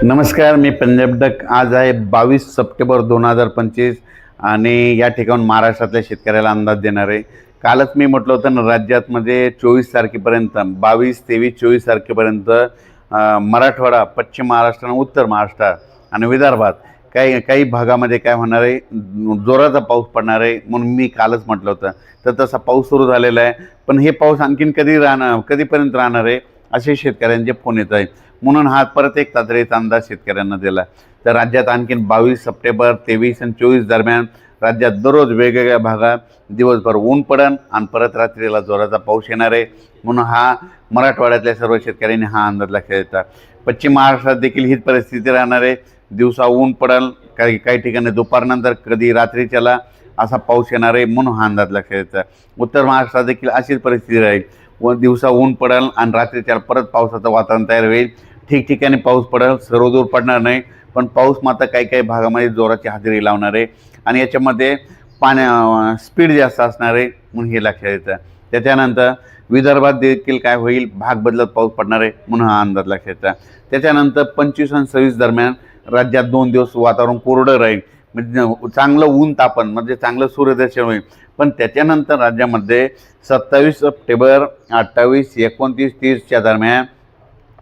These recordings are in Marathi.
नमस्कार मी पंजाब डक. आज आहे बावीस सप्टेंबर दोन हजार पंचवीस आणि या ठिकाणून महाराष्ट्रातल्या शेतकऱ्याला अंदाज देणार आहे. कालच मी म्हटलं होतं ना राज्यातमध्ये म्हणजे चोवीस तारखेपर्यंत बावीस तेवीस चोवीस तारखेपर्यंत मराठवाडा पश्चिम महाराष्ट्र आणि उत्तर महाराष्ट्र आणि विदर्भात काही काही भागामध्ये काय होणार आहे? जोराचा पाऊस पडणार आहे म्हणून मी कालच म्हटलं होतं. तर तसा पाऊस सुरू झालेला आहे. पण हे पाऊस आणखीन कधी राहणार कधीपर्यंत राहणार आहे? असे शेतकऱ्यांचे फोन येत आहे म्हणून हा परत एक तातडीचा अंदाज शेतकऱ्यांना दिला. तर राज्यात आणखीन बावीस सप्टेंबर तेवीस आणि चोवीस दरम्यान राज्यात दररोज वेगवेगळ्या भागात दिवसभर ऊन पडन आणि परत रात्रीला जोराचा पाऊस येणार आहे. म्हणून हा मराठवाड्यातल्या सर्व शेतकऱ्यांनी हा अंदाज लक्षात येतात पश्चिम महाराष्ट्रात देखील हीच परिस्थिती राहणार आहे. दिवसा ऊन पडल काही काही ठिकाणी दुपारनंतर कधी रात्रीच्याला असा पाऊस येणार आहे म्हणून हा अंदाज लक्षात येतात उत्तर महाराष्ट्रात देखील अशीच परिस्थिती राहील. व दिवसा ऊन पडल आणि रात्रीच्या परत पावसाचं वातावरण तयार होईल. ठिकठिकाणी पाऊस पडेल सर्वदूर पडणार नाही पण पाऊस मात्र काही काही भागामध्ये जोराची हजेरी लावणार आहे. आणि याच्यामध्ये पाण्या स्पीड जास्त असणार आहे म्हणून हे लक्षात येतं. त्याच्यानंतर विदर्भात देखील काय होईल? भाग बदलत पाऊस पडणार आहे म्हणून हा अंदाज लक्षात येतं. त्याच्यानंतर पंचवीस आणि सव्वीस दरम्यान राज्यात दोन दिवस वातावरण कोरडं राहील. म्हणजे चांगलं ऊन तापन म्हणजे चांगलं सूर्यदर्शन होईल. पण त्याच्यानंतर राज्यामध्ये सत्तावीस सप्टेंबर अठ्ठावीस एकोणतीस तीसच्या दरम्यान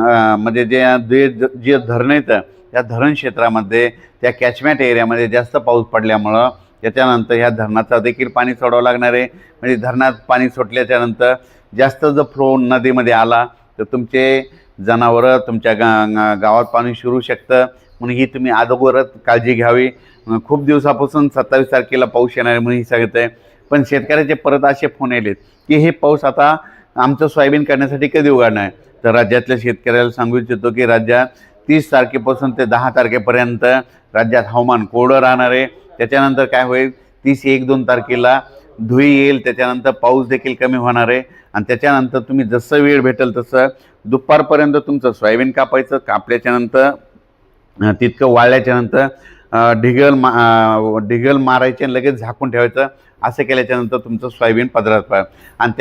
म्हणजे जे जे जे धरणं येतं त्या धरण क्षेत्रामध्ये त्या कॅचमॅट एरियामध्ये जास्त पाऊस पडल्यामुळं त्याच्यानंतर ह्या धरणाचा देखील पाणी सोडावं लागणार आहे. म्हणजे धरणात पाणी सोडल्याच्यानंतर जास्त जर फ्लो नदीमध्ये आला तर तुमचे जनावरं तुमच्या गा गावात पाणी शिरू शकतं. म्हणून ही तुम्ही अगोदरच काळजी घ्यावी. खूप दिवसापासून सत्तावीस तारखेला पाऊस येणार आहे म्हणून ही सांगत आहे पण शेतकऱ्याचे परत असे फोन आलेत की हे पाऊस आता आमचं सोयाबीन काढण्यासाठी कधी उघडणार आहे तर राज्यातल्या शेतकऱ्याला सांगू इच्छितो की राज्यात तीस तारखेपासून ते दहा तारखेपर्यंत राज्यात हवामान कोरडं राहणार आहे. त्याच्यानंतर काय होईल? तीस एक दोन तारखेला धुई येईल. त्याच्यानंतर पाऊस देखील कमी होणार आहे. आणि त्याच्यानंतर तुम्ही जसं वेळ भेटेल तसं दुपारपर्यंत तुमचं सोयाबीन कापायचं कापल्याच्यानंतर तितकं वाळल्याच्यानंतर ढिगल मा ढिगल मारायचे आणि लगेच झाकून ठेवायचं. असं केल्याच्यानंतर तुमचं सोयाबीन पदरात आणि